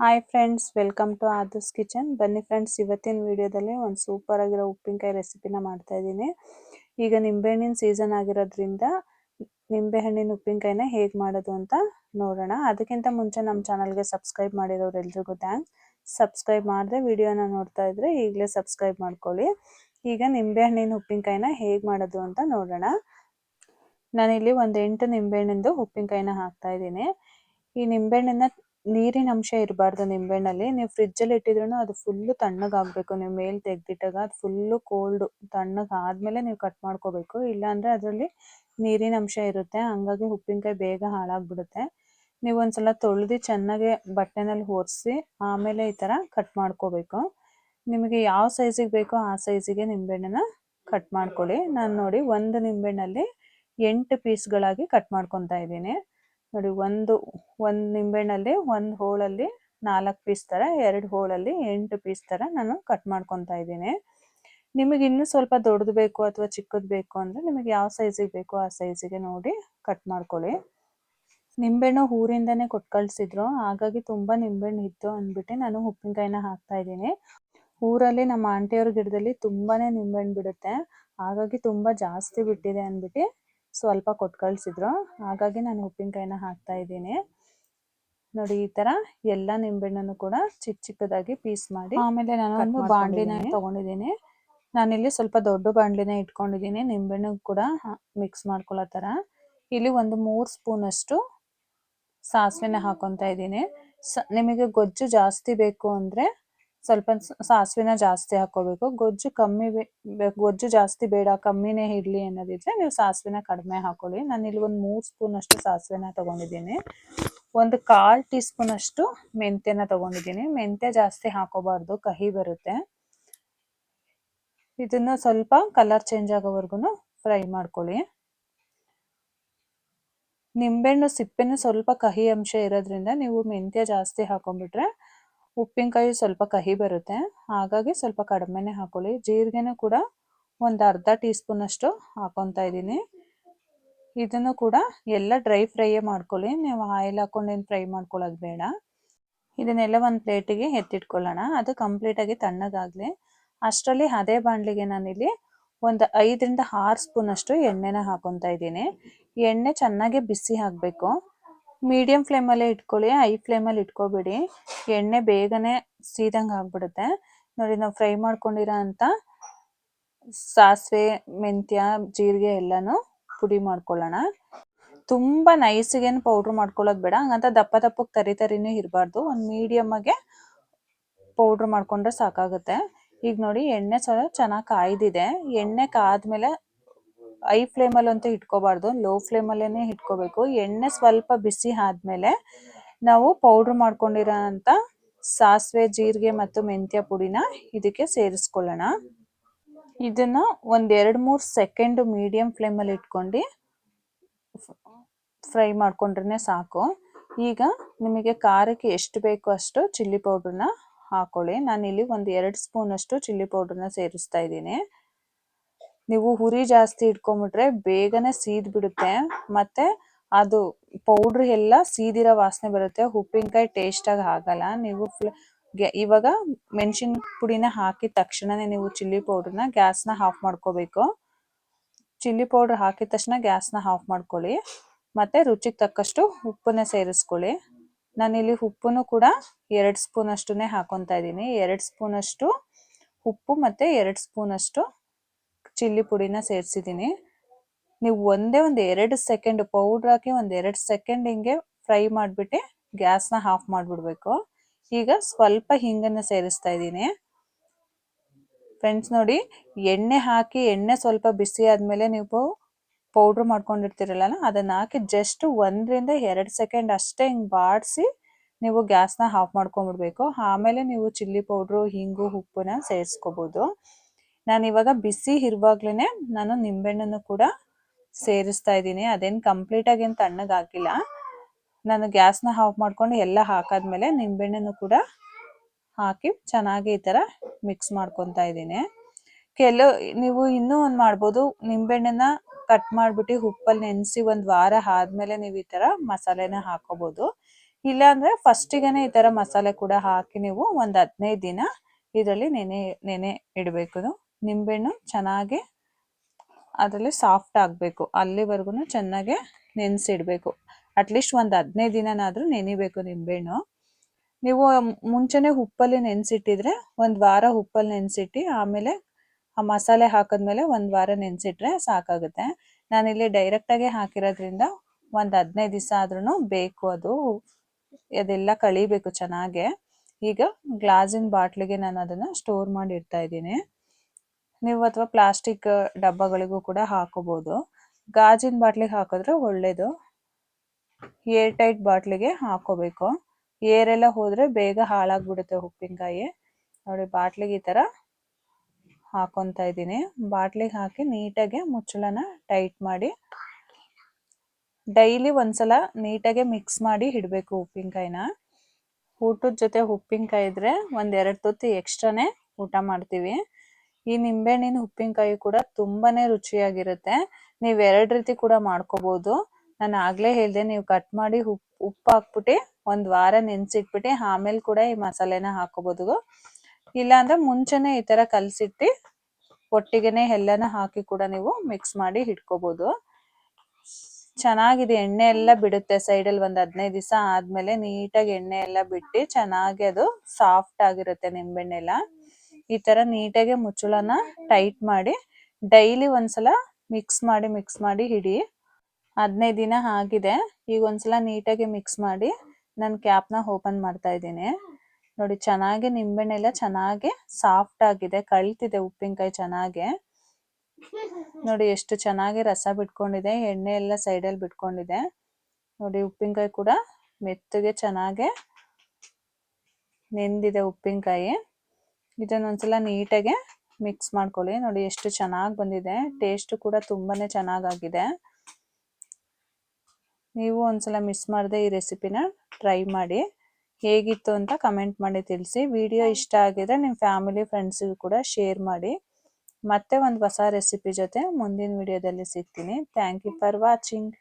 Hi friends welcome to Adarsh kitchen ಬನ್ನಿ friends ಇವತ್ತಿನ ವಿಡಿಯೋದಲ್ಲಿ ಒಂದು ಸೂಪರ್ ಆಗಿರೋ ಉಪ್ಪಿನಕಾಯಿ ರೆಸಿಪಿನ ಮಾಡ್ತಾ ಇದ್ದೀನಿ. ಈಗ ನಿಂಬೆಹಣ್ಣಿನ ಸೀಸನ್ ಆಗಿರೋದ್ರಿಂದ ನಿಂಬೆಹಣ್ಣಿನ ಉಪ್ಪಿನಕಾಯಿನ ಹೇಗೆ ಮಾಡೋದು ಅಂತ ನೋಡೋಣ. ಅದಕ್ಕಿಂತ ಮುಂಚೆ ನಮ್ಮ ಚಾನಲ್ಗೆ ಸಬ್ಸ್ಕ್ರೈಬ್ ಮಾಡಿರೋರು ಎಲ್ರಿಗೂ ಥ್ಯಾಂಕ್ಸ್ ಸಬ್ಸ್ಕ್ರೈಬ್ ಮಾಡಿದೆ ವಿಡಿಯೋನ ನೋಡ್ತಾ ಇದ್ರೆ ಈಗಲೇ ಸಬ್ಸ್ಕ್ರೈಬ್ ಮಾಡ್ಕೊಳ್ಳಿ. ಈಗ ನಿಂಬೆಹಣ್ಣಿನ ಉಪ್ಪಿನಕಾಯಿನ ಹೇಗೆ ಮಾಡೋದು ಅಂತ ನೋಡೋಣ. ನಾನಿಲ್ಲಿ ಒಂದು ಎಂಟು ನಿಂಬೆಹಣ್ಣಿಂದು ಉಪ್ಪಿನಕಾಯಿನ ಹಾಕ್ತಾ ಇದ್ದೀನಿ. ಈ ನಿಂಬೆಹಣ್ಣನ್ನ ನೀರಿನ ಅಂಶ ಇರಬಾರ್ದು ನಿಂಬೆಹಣ್ಣಲ್ಲಿ ನೀವು ಫ್ರಿಜ್ಜಲ್ಲಿ ಇಟ್ಟಿದ್ರು ಅದು ಫುಲ್ಲು ತಣ್ಣಗಾಗಬೇಕು. ನೀವು ಮೇಲೆ ತೆಗೆದಿಟ್ಟಾಗ ಅದು ಫುಲ್ಲು ಕೋಲ್ಡು ತಣ್ಣಗೆ ಆದಮೇಲೆ ನೀವು ಕಟ್ ಮಾಡ್ಕೋಬೇಕು. ಇಲ್ಲಾಂದರೆ ಅದರಲ್ಲಿ ನೀರಿನ ಅಂಶ ಇರುತ್ತೆ. ಹಂಗಾಗಿ ಉಪ್ಪಿನಕಾಯಿ ಬೇಗ ಹಾಳಾಗ್ಬಿಡುತ್ತೆ. ನೀವು ಒಂದ್ಸಲ ತೊಳೆದು ಚೆನ್ನಾಗಿ ಬಟ್ಟೆನಲ್ಲಿ ಒರೆಸಿ, ಆಮೇಲೆ ಈ ಥರ ಕಟ್ ಮಾಡ್ಕೋಬೇಕು. ನಿಮಗೆ ಯಾವ ಸೈಜಿಗೆ ಬೇಕೋ ಆ ಸೈಜಿಗೆ ನಿಂಬೆಹಣ್ಣನ್ನ ಕಟ್ ಮಾಡ್ಕೊಳ್ಳಿ. ನಾನು ನೋಡಿ ಒಂದು ನಿಂಬೆಹಣ್ಣಲ್ಲಿ ಎಂಟು ಪೀಸ್ಗಳಾಗಿ ಕಟ್ ಮಾಡ್ಕೊತಾ ಇದ್ದೀನಿ. ನೋಡಿ, ಒಂದು ಒಂದು ನಿಂಬೆಹಣ್ಣಲ್ಲಿ, ಒಂದು ಹೋಳಲ್ಲಿ ನಾಲ್ಕು ಪೀಸ್ ಥರ ಎರಡು ಹೋಳಲ್ಲಿ ಎಂಟು ಪೀಸ್ ಥರ ನಾನು ಕಟ್ ಮಾಡ್ಕೊತಾ ಇದ್ದೀನಿ. ನಿಮಗೆ ಇನ್ನೂ ಸ್ವಲ್ಪ ದೊಡ್ಡದು ಬೇಕು ಅಥವಾ ಚಿಕ್ಕದು ಬೇಕು ಅಂದರೆ ನಿಮಗೆ ಯಾವ ಸೈಜಿಗೆ ಬೇಕೋ ಆ ಸೈಜಿಗೆ ನೋಡಿ ಕಟ್ ಮಾಡ್ಕೊಳ್ಳಿ. ನಿಂಬೆಹಣ್ಣು ಊರಿಂದನೇ ಕೊಟ್ಟು ಕಳಿಸಿದ್ರು, ಹಾಗಾಗಿ ತುಂಬ ನಿಂಬೆಹಣ್ಣು ಇತ್ತು ಅಂದ್ಬಿಟ್ಟು ನಾನು ಉಪ್ಪಿನಕಾಯಿನ ಹಾಕ್ತಾ ಇದ್ದೀನಿ. ಊರಲ್ಲಿ ನಮ್ಮ ಆಂಟಿಯವ್ರ ಗಿಡದಲ್ಲಿ ತುಂಬಾ ನಿಂಬೆಹಣ್ಣು ಬಿಡುತ್ತೆ, ಹಾಗಾಗಿ ತುಂಬ ಜಾಸ್ತಿ ಬಿಟ್ಟಿದೆ ಅಂದ್ಬಿಟ್ಟು ಸ್ವಲ್ಪ ಕೊಟ್ಟು ಕಳಿಸಿದ್ರು ಹಾಗಾಗಿ ನಾನು ಉಪ್ಪಿನಕಾಯಿನ ಹಾಕ್ತಾ ಇದ್ದೀನಿ. ನೋಡಿ ಈ ತರ ಎಲ್ಲ ನಿಂಬೆಹಣ್ಣನ್ನು ಕೂಡ ಚಿಕ್ಕ ಚಿಕ್ಕದಾಗಿ ಪೀಸ್ ಮಾಡಿ ಆಮೇಲೆ ನಾನು ಒಂದು ಬಾಂಡ್ಲಿನ ತಗೊಂಡಿದ್ದೀನಿ. ನಾನಿಲ್ಲಿ ಸ್ವಲ್ಪ ದೊಡ್ಡ ಬಾಂಡ್ಲಿನ ಇಟ್ಕೊಂಡಿದ್ದೀನಿ. ನಿಂಬೆಹಣ್ಣು ಕೂಡ ಮಿಕ್ಸ್ ಮಾಡ್ಕೊಳ್ಳೋ ತರ ಇಲ್ಲಿ ಒಂದು ಮೂರು ಸ್ಪೂನ್ ಅಷ್ಟು ಸಾಸಿವೆನ ಹಾಕೊಂತ ಇದ್ದೀನಿ. ನಿಮಗೆ ಗೊಜ್ಜು ಜಾಸ್ತಿ ಬೇಕು ಅಂದ್ರೆ ಸ್ವಲ್ಪ ಸಾಸಿವೆನ ಜಾಸ್ತಿ ಹಾಕೋಬೇಕು. ಗೊಜ್ಜು ಕಮ್ಮಿ ಗೊಜ್ಜು ಜಾಸ್ತಿ ಬೇಡ, ಕಮ್ಮಿನೇ ಇಡ್ಲಿ ಅನ್ನೋದಿದ್ರೆ ನೀವು ಸಾಸಿವೆನ ಕಡಿಮೆ ಹಾಕೊಳ್ಳಿ. ನಾನು ಇಲ್ಲಿ ಒಂದು ಮೂರು ಸ್ಪೂನ್ ಅಷ್ಟು ಸಾಸಿವೆನ ತಗೊಂಡಿದ್ದೀನಿ. ಒಂದು ಕಾಲ್ ಟೀ ಸ್ಪೂನ್ ಅಷ್ಟು ಮೆಂತ್ಯನ ತಗೊಂಡಿದ್ದೀನಿ. ಮೆಂತ್ಯ ಜಾಸ್ತಿ ಹಾಕೋಬಾರ್ದು, ಕಹಿ ಬರುತ್ತೆ. ಇದನ್ನ ಸ್ವಲ್ಪ ಕಲರ್ ಚೇಂಜ್ ಆಗೋವರೆಗೂ ಫ್ರೈ ಮಾಡ್ಕೊಳ್ಳಿ. ನಿಂಬೆಹಣ್ಣು, ಸಿಪ್ಪೆನೂ ಸ್ವಲ್ಪ ಕಹಿ ಅಂಶ ಇರೋದ್ರಿಂದ ನೀವು ಮೆಂತ್ಯ ಜಾಸ್ತಿ ಹಾಕೊಂಡ್ಬಿಟ್ರೆ ಉಪ್ಪಿನಕಾಯಿ ಸ್ವಲ್ಪ ಕಹಿ ಬರುತ್ತೆ. ಹಾಗಾಗಿ ಸ್ವಲ್ಪ ಕಡಿಮೆನೇ ಹಾಕೊಳ್ಳಿ. ಜೀರಿಗೆನೂ ಕೂಡ ಒಂದು ಅರ್ಧ ಟೀ ಸ್ಪೂನ್ ಅಷ್ಟು ಹಾಕೊತಾ ಇದ್ದೀನಿ. ಇದನ್ನು ಕೂಡ ಎಲ್ಲ ಡ್ರೈ ಫ್ರೈಯೇ ಮಾಡ್ಕೊಳ್ಳಿ. ನೀವು ಆಯಿಲ್ ಹಾಕೊಂಡೇನು ಫ್ರೈ ಮಾಡ್ಕೊಳ್ಳೋದು ಬೇಡ. ಇದನ್ನೆಲ್ಲ ಒಂದು ಪ್ಲೇಟಿಗೆ ಎತ್ತಿಟ್ಕೊಳ್ಳೋಣ. ಅದು ಕಂಪ್ಲೀಟಾಗಿ ತಣ್ಣಗಾಗಲಿ. ಅಷ್ಟರಲ್ಲಿ ಅದೇ ಬಾಣಲಿಗೆ ನಾನಿಲ್ಲಿ ಒಂದು ಐದರಿಂದ ಆರು ಸ್ಪೂನಷ್ಟು ಎಣ್ಣೆನ ಹಾಕೊತಾ ಇದ್ದೀನಿ. ಎಣ್ಣೆ ಚೆನ್ನಾಗಿ ಬಿಸಿ ಆಗಬೇಕು. ಮೀಡಿಯಂ ಫ್ಲೇಮಲ್ಲೇ ಇಟ್ಕೊಳ್ಳಿ ಐ ಫ್ಲೇಮಲ್ಲಿ ಇಟ್ಕೋಬೇಡಿ. ಎಣ್ಣೆ ಬೇಗನೆ ಸೀದಂಗೆ ಆಗ್ಬಿಡುತ್ತೆ. ನೋಡಿ, ನಾವು ಫ್ರೈ ಮಾಡ್ಕೊಂಡಿರೋ ಅಂತ ಸಾಸಿವೆ, ಮೆಂತ್ಯ, ಜೀರಿಗೆ ಎಲ್ಲಾನು ಪುಡಿ ಮಾಡ್ಕೊಳ್ಳೋಣ. ತುಂಬ ನೈಸಿಗೇನು ಪೌಡ್ರ್ ಮಾಡ್ಕೊಳ್ಳೋದು ಬೇಡ. ಹಂಗಂತ ದಪ್ಪ ದಪ್ಪಕ್ಕೆ ತರಿ ತರಿನೂ ಇರಬಾರ್ದು. ಒಂದು ಮೀಡಿಯಮ್ಮಾಗೆ ಪೌಡ್ರ್ ಮಾಡ್ಕೊಂಡ್ರೆ ಸಾಕಾಗುತ್ತೆ. ಈಗ ನೋಡಿ, ಎಣ್ಣೆ ಸ್ವಲ್ಪ ಚೆನ್ನಾಗಿ ಕಾಯ್ದಿದೆ. ಎಣ್ಣೆ ಕಾದ್ಮೇಲೆ ಐ ಫ್ಲೇಮಲ್ಲಿ ಅಂತೂ ಇಟ್ಕೋಬಾರ್ದು, ಲೋ ಫ್ಲೇಮ್ ಅಲ್ಲೇನೆ ಇಟ್ಕೋಬೇಕು. ಎಣ್ಣೆ ಸ್ವಲ್ಪ ಬಿಸಿ ಆದ್ಮೇಲೆ ನಾವು ಪೌಡ್ರ್ ಮಾಡ್ಕೊಂಡಿರೋ ಅಂತ ಸಾಸಿವೆ, ಜೀರಿಗೆ ಮತ್ತು ಮೆಂತ್ಯ ಪುಡಿನ ಇದಕ್ಕೆ ಸೇರಿಸ್ಕೊಳ್ಳೋಣ. ಇದನ್ನ ಒಂದ್ ಎರಡ್ ಮೂರ್ ಸೆಕೆಂಡ್ ಮೀಡಿಯಂ ಫ್ಲೇಮಲ್ಲಿ ಇಟ್ಕೊಂಡು ಫ್ರೈ ಮಾಡ್ಕೊಂಡ್ರೆ ಸಾಕು. ಈಗ ನಿಮಗೆ ಖಾರಕ್ಕೆ ಎಷ್ಟು ಬೇಕೋ ಅಷ್ಟು ಚಿಲ್ಲಿ ಪೌಡ್ರನ್ನ ಹಾಕೊಳ್ಳಿ. ನಾನಿಲ್ಲಿ ಒಂದು ಎರಡು ಸ್ಪೂನ್ ಅಷ್ಟು ಚಿಲ್ಲಿ ಪೌಡ್ರನ್ನ ಸೇರಿಸ್ತಾ ಇದ್ದೀನಿ. ನೀವು ಹುರಿ ಜಾಸ್ತಿ ಇಟ್ಕೊಂಡ್ಬಿಟ್ರೆ ಬೇಗನೆ ಸೀದ್ ಬಿಡುತ್ತೆ ಮತ್ತೆ ಅದು ಪೌಡ್ರ್ ಎಲ್ಲ ಸೀದಿರೋ ವಾಸನೆ ಬರುತ್ತೆ. ಉಪ್ಪಿನಕಾಯಿ ಟೇಸ್ಟ್ ಆಗಿ ಆಗಲ್ಲ. ನೀವು ಇವಾಗ ಮೆಣಸಿನ ಪುಡಿನ ಹಾಕಿದ ತಕ್ಷಣನೇ ನೀವು ಚಿಲ್ಲಿ ಪೌಡ್ರನ್ನ ಗ್ಯಾಸ್ನ ಆಫ್ ಮಾಡ್ಕೋಬೇಕು. ಚಿಲ್ಲಿ ಪೌಡರ್ ಹಾಕಿದ ತಕ್ಷಣ ಗ್ಯಾಸ್ನ ಆಫ್ ಮಾಡ್ಕೊಳ್ಳಿ. ಮತ್ತೆ ರುಚಿಗೆ ತಕ್ಕಷ್ಟು ಉಪ್ಪನ್ನ ಸೇರಿಸ್ಕೊಳ್ಳಿ. ನಾನಿಲ್ಲಿ ಉಪ್ಪನ್ನು ಕೂಡ ಎರಡು ಸ್ಪೂನ್ ಹಾಕೊತಾ ಇದ್ದೀನಿ. ಎರಡು ಸ್ಪೂನ್ ಅಷ್ಟು ಉಪ್ಪು ಮತ್ತೆ ಎರಡು ಸ್ಪೂನ್ ಅಷ್ಟು ಚಿಲ್ಲಿ ಪುಡಿನ ಸೇರಿಸಿದ್ದೀನಿ. ನೀವು ಒಂದೇ ಒಂದು ಎರಡು ಸೆಕೆಂಡ್ ಪೌಡ್ರ್ ಹಾಕಿ ಒಂದು ಎರಡು ಸೆಕೆಂಡ್ ಹಿಂಗೆ ಫ್ರೈ ಮಾಡಿಬಿಟ್ಟು ಗ್ಯಾಸ್ನ ಆಫ್ ಮಾಡಿಬಿಡ್ಬೇಕು. ಈಗ ಸ್ವಲ್ಪ ಹಿಂಗನ್ನು ಸೇರಿಸ್ತಾ ಇದ್ದೀನಿ. ಫ್ರೆಂಡ್ಸ್ ನೋಡಿ, ಎಣ್ಣೆ ಹಾಕಿ ಎಣ್ಣೆ ಸ್ವಲ್ಪ ಬಿಸಿ ಆದಮೇಲೆ ನೀವು ಪೌಡ್ರ್ ಮಾಡ್ಕೊಂಡಿರ್ತೀರಲ್ಲ ಅದನ್ನ ಹಾಕಿ ಜಸ್ಟ್ ಒಂದರಿಂದ ಎರಡು ಸೆಕೆಂಡ್ ಅಷ್ಟೇ ಹಿಂಗೆ ಬಾಡಿಸಿ ನೀವು ಗ್ಯಾಸ್ನ ಆಫ್ ಮಾಡ್ಕೊಂಬಿಡ್ಬೇಕು ಆಮೇಲೆ ನೀವು ಚಿಲ್ಲಿ ಪೌಡ್ರು, ಹಿಂಗು ಉಪ್ಪನ್ನ ಸೇರಿಸ್ಕೋಬೋದು. ನಾನು ಇವಾಗ ಬಿಸಿ ಇರುವಾಗ್ಲೇ ನಾನು ನಿಂಬೆಹಣ್ಣನ್ನು ಕೂಡ ಸೇರಿಸ್ತಾ ಇದ್ದೀನಿ. ಅದೇನು ಕಂಪ್ಲೀಟಾಗಿ ಏನು ತಣ್ಣಗಾಗಿಲ್ಲ. ನಾನು ಗ್ಯಾಸ್ನ ಆಫ್ ಮಾಡ್ಕೊಂಡು ಎಲ್ಲ ಹಾಕಾದ್ಮೇಲೆ ನಿಂಬೆಹಣ್ಣನ್ನು ಕೂಡ ಹಾಕಿ ಚೆನ್ನಾಗಿ ಈ ಥರ ಮಿಕ್ಸ್ ಮಾಡ್ಕೊತಾ ಇದ್ದೀನಿ. ಕೆಲವು, ನೀವು ಇನ್ನೂ ಒಂದು ಮಾಡ್ಬೋದು. ನಿಂಬೆಹಣ್ಣನ್ನ ಕಟ್ ಮಾಡಿಬಿಟ್ಟು ಉಪ್ಪಲ್ಲಿ ನೆನೆಸಿ ಒಂದು ವಾರ ಆದಮೇಲೆ ನೀವು ಈ ಥರ ಮಸಾಲೆನ ಹಾಕೋಬೋದು. ಇಲ್ಲಾಂದ್ರೆ ಫಸ್ಟಿಗೆನೆ ಈ ತರ ಮಸಾಲೆ ಕೂಡ ಹಾಕಿ ನೀವು ಒಂದು ಹದಿನೈದು ದಿನ ಇದರಲ್ಲಿ ನೆನೆ ನೆನೆ ಇಡಬೇಕು. ನಿಂಬೆಹಣ್ಣು ಚೆನ್ನಾಗಿ ಅದರಲ್ಲಿ ಸಾಫ್ಟ್ ಆಗಬೇಕು. ಅಲ್ಲಿವರೆಗೂ ಚೆನ್ನಾಗಿ ನೆನೆಸಿಡಬೇಕು. ಅಟ್ಲೀಸ್ಟ್ ಒಂದು ಹದಿನೈದು ದಿನನಾದರೂ ನೆನಿಬೇಕು ನಿಂಬೆಹಣ್ಣು. ನೀವು ಮುಂಚೆನೆ ಉಪ್ಪಲ್ಲಿ ನೆನೆಸಿಟ್ಟಿದ್ರೆ ಒಂದು ವಾರ ಉಪ್ಪಲ್ಲಿ ನೆನೆಸಿಟ್ಟು ಆಮೇಲೆ ಆ ಮಸಾಲೆ ಹಾಕಿದ್ಮೇಲೆ ಒಂದು ವಾರ ನೆನೆಸಿಟ್ರೆ ಸಾಕಾಗುತ್ತೆ. ನಾನಿಲ್ಲಿ ಡೈರೆಕ್ಟಾಗೆ ಹಾಕಿರೋದ್ರಿಂದ ಒಂದು ಹದಿನೈದು ದಿವಸ ಆದ್ರೂ ಬೇಕು ಅದು. ಅದೆಲ್ಲ ಕಳಿಬೇಕು ಚೆನ್ನಾಗೆ. ಈಗ ಗ್ಲಾಸಿನ ಬಾಟ್ಲಿಗೆ ನಾನು ಅದನ್ನು ಸ್ಟೋರ್ ಮಾಡಿ ಇಡ್ತಾ ಇದ್ದೀನಿ. ನೀವು ಅಥವಾ ಪ್ಲಾಸ್ಟಿಕ್ ಡಬ್ಬಗಳಿಗೂ ಕೂಡ ಹಾಕೋಬಹುದು ಗಾಜಿನ ಬಾಟ್ಲಿಗೆ ಹಾಕಿದ್ರೆ ಒಳ್ಳೇದು. ಏರ್ ಟೈಟ್ ಬಾಟ್ಲಿಗೆ ಹಾಕೋಬೇಕು. ಏರೆಲ್ಲ ಹೋದ್ರೆ ಬೇಗ ಹಾಳಾಗ್ಬಿಡುತ್ತೆ ಉಪ್ಪಿನಕಾಯಿ. ನೋಡಿ, ಬಾಟ್ಲಿಗೆ ಈ ತರ ಹಾಕೊಂತ ಇದ್ದೀನಿ. ಬಾಟ್ಲಿಗೆ ಹಾಕಿ ನೀಟಾಗಿ ಮುಚ್ಚಳನ ಟೈಟ್ ಮಾಡಿ, ಡೈಲಿ ಒಂದ್ಸಲ ನೀಟಾಗಿ ಮಿಕ್ಸ್ ಮಾಡಿ ಇಡಬೇಕು ಉಪ್ಪಿನಕಾಯಿನ. ಊಟದ ಜೊತೆ ಉಪ್ಪಿನಕಾಯಿ ಇದ್ರೆ ಒಂದೆರಡು ತುತ್ತು ಎಕ್ಸ್ಟ್ರಾನೇ ಊಟ ಮಾಡ್ತೀವಿ. ಈ ನಿಂಬೆಹಣ್ಣಿನ ಉಪ್ಪಿನಕಾಯಿ ಕೂಡ ತುಂಬಾನೇ ರುಚಿಯಾಗಿರುತ್ತೆ. ನೀವ್ ಎರಡ್ ರೀತಿ ಕೂಡ ಮಾಡ್ಕೋಬಹುದು ನಾನು ಆಗ್ಲೇ ಹೇಳ್ದೆ, ನೀವು ಕಟ್ ಮಾಡಿ ಉಪ್, ಉಪ್ಪು ಹಾಕ್ಬಿಟ್ಟಿ ಒಂದ್ ವಾರ ನೆನ್ಸಿಟ್ಬಿಟ್ಟು ಆಮೇಲೆ ಕೂಡ ಈ ಮಸಾಲೆನ ಹಾಕೋಬಹುದು ಇಲ್ಲಾಂದ್ರೆ ಮುಂಚೆನೆ ಈ ತರ ಕಲ್ಸಿಟ್ಟು ಒಟ್ಟಿಗೆನೆ ಎಲ್ಲಾನ ಹಾಕಿ ಕೂಡ ನೀವು ಮಿಕ್ಸ್ ಮಾಡಿ ಇಟ್ಕೋಬಹುದು ಚೆನ್ನಾಗಿದೆ, ಎಣ್ಣೆ ಎಲ್ಲ ಬಿಡುತ್ತೆ ಸೈಡ್ ಅಲ್ಲಿ ಒಂದ್ ಹದಿನೈದು ದಿವಸ ಆದ್ಮೇಲೆ ನೀಟಾಗಿ ಎಣ್ಣೆ ಎಲ್ಲ ಬಿಟ್ಟು ಚೆನ್ನಾಗಿ ಅದು ಸಾಫ್ಟ್ ಆಗಿರುತ್ತೆ ನಿಂಬೆಹಣ್ಣೆಲ್ಲ. ಈ ತರ ನೀಟಾಗಿ ಮುಚ್ಚಳನ ಟೈಟ್ ಮಾಡಿ ಡೈಲಿ ಒಂದ್ಸಲ ಮಿಕ್ಸ್ ಮಾಡಿ ಮಿಕ್ಸ್ ಮಾಡಿ ಹಿಡಿ. ಹದಿನೈದು ದಿನ ಆಗಿದೆ. ಈಗ ಒಂದ್ಸಲ ನೀಟಾಗಿ ಮಿಕ್ಸ್ ಮಾಡಿ ನಾನು ಕ್ಯಾಪ್ನ ಓಪನ್ ಮಾಡ್ತಾ ಇದ್ದೀನಿ. ನೋಡಿ, ಚೆನ್ನಾಗಿ ನಿಂಬೆಹಣ್ಣೆಲ್ಲ ಚೆನ್ನಾಗಿ ಸಾಫ್ಟ್ ಆಗಿದೆ. ಕಳ್ತಿದೆ ಉಪ್ಪಿನಕಾಯಿ ಚೆನ್ನಾಗಿ. ನೋಡಿ, ಎಷ್ಟು ಚೆನ್ನಾಗಿ ರಸ ಬಿಟ್ಕೊಂಡಿದೆ. ಎಣ್ಣೆ ಎಲ್ಲ ಸೈಡಲ್ಲಿ ಬಿಟ್ಕೊಂಡಿದೆ. ನೋಡಿ, ಉಪ್ಪಿನಕಾಯಿ ಕೂಡ ಮೆತ್ತಗೆ ಚೆನ್ನಾಗೆ ನೆಂದಿದೆ ಉಪ್ಪಿನಕಾಯಿ. ಇದನ್ನೊಂದ್ಸಲ ನೀಟಾಗಿ ಮಿಕ್ಸ್ ಮಾಡ್ಕೊಳ್ಳಿ. ನೋಡಿ ಎಷ್ಟು ಚೆನ್ನಾಗಿ ಬಂದಿದೆ. ಟೇಸ್ಟ್ ಕೂಡ ತುಂಬಾನೇ ಚೆನ್ನಾಗಾಗಿದೆ. ನೀವು ಒಂದ್ಸಲ ಮಿಸ್ ಮಾಡದೆ ಈ ರೆಸಿಪಿನ ಟ್ರೈ ಮಾಡಿ. ಹೇಗಿತ್ತು ಅಂತ ಕಮೆಂಟ್ ಮಾಡಿ ತಿಳಿಸಿ. ವಿಡಿಯೋ ಇಷ್ಟ ಆಗಿದ್ರೆ ನಿಮ್ಮ ಫ್ಯಾಮಿಲಿ ಫ್ರೆಂಡ್ಸಿಗೂ ಕೂಡ ಶೇರ್ ಮಾಡಿ. ಮತ್ತೆ ಒಂದು ಹೊಸ ರೆಸಿಪಿ ಜೊತೆ ಮುಂದಿನ ವಿಡಿಯೋದಲ್ಲಿ ಸಿಗ್ತೀನಿ. Thank you for watching